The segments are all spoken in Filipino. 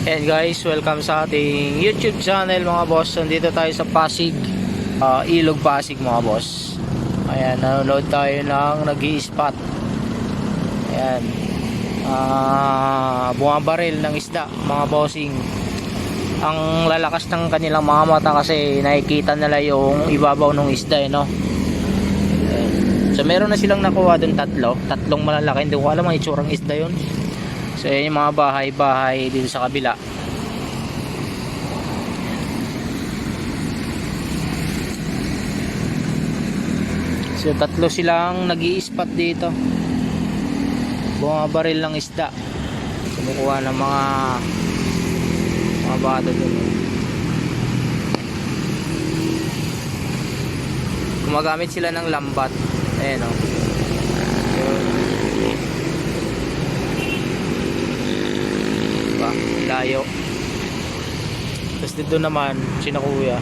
And guys, welcome sa ating YouTube channel mga boss. Nandito tayo sa Pasig, ah, Ilog Pasig mga boss. Ayan, nanonood tayo ng nag spot Ayan. Ah, bumabaril ng isda mga bossing. Ang lalakas ng kanilang mga mata kasi nakikita nila yung ibabaw ng isda eh, no? So meron na silang nakuha doon tatlo, tatlong malalaki. Hindi ko alam ang itsurang isda yun. So yun yung mga bahay-bahay dito sa kabila. So tatlo silang nag spot dito. Bumabaril ng isda. Kumukuha ng mga mga bata dun. Gumagamit sila ng lambat. Ayan o. Yun. Layo. Tapos dito naman, sina kuya.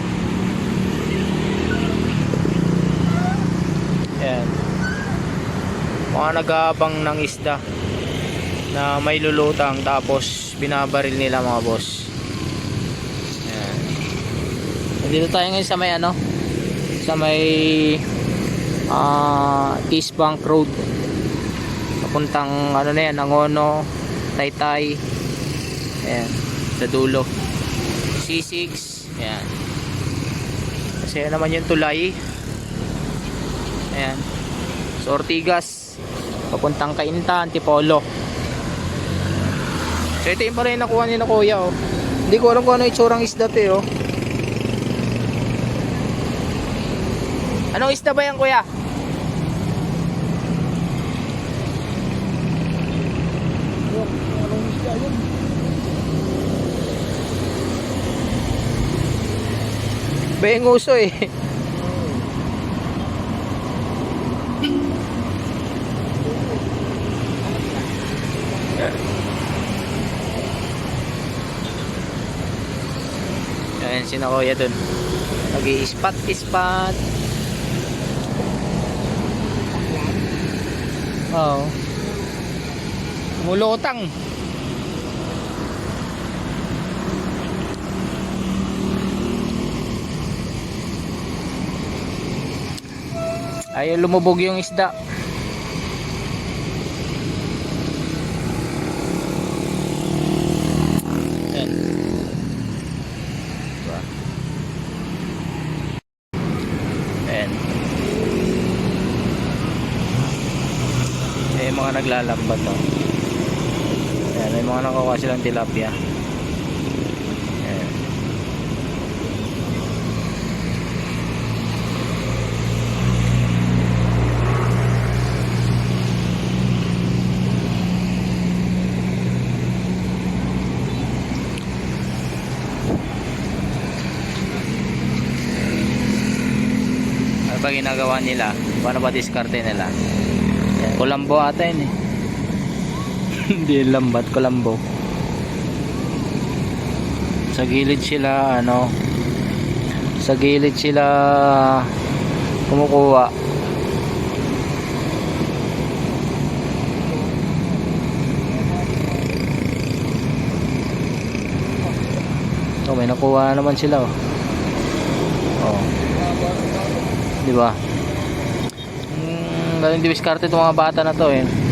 Ayan. Mga nag-aabang ng isda na may lulutang tapos binabaril nila mga boss. Ayan. Nandito tayo ngayon sa may ano? Sa may ah East Bank Road. Papuntang ano na yan, Nangono, Taytay. Ayan, sa dulo. C6. Ayan. Kasi yan naman yung tulay. Ayan. So Ortigas. Papuntang Kainta, Antipolo. So ito yung pala yung nakuha ni na kuya oh. Hindi ko alam kung ano itsurang isda to eh, oh. Anong isda ba yan kuya? Benguso eh. Ayan si na kuya dun. Nag-i-spot, spot. Oo. Mulotang. Ayaw lumubog yung isda. Ayan. Ayan. Eh, mga naglalambat to. Ayan, may mga nakuha silang tilapia. Ano ginagawa nila? Paano ba diskarte nila? Kulambo ata yun eh. Hindi lambat, kulambo. Sa gilid sila, ano, sa gilid sila kumukuha. Oh, may nakuha naman sila oh. Oh. Di ba? Mm, galing diwiskarte itong mga bata na to eh.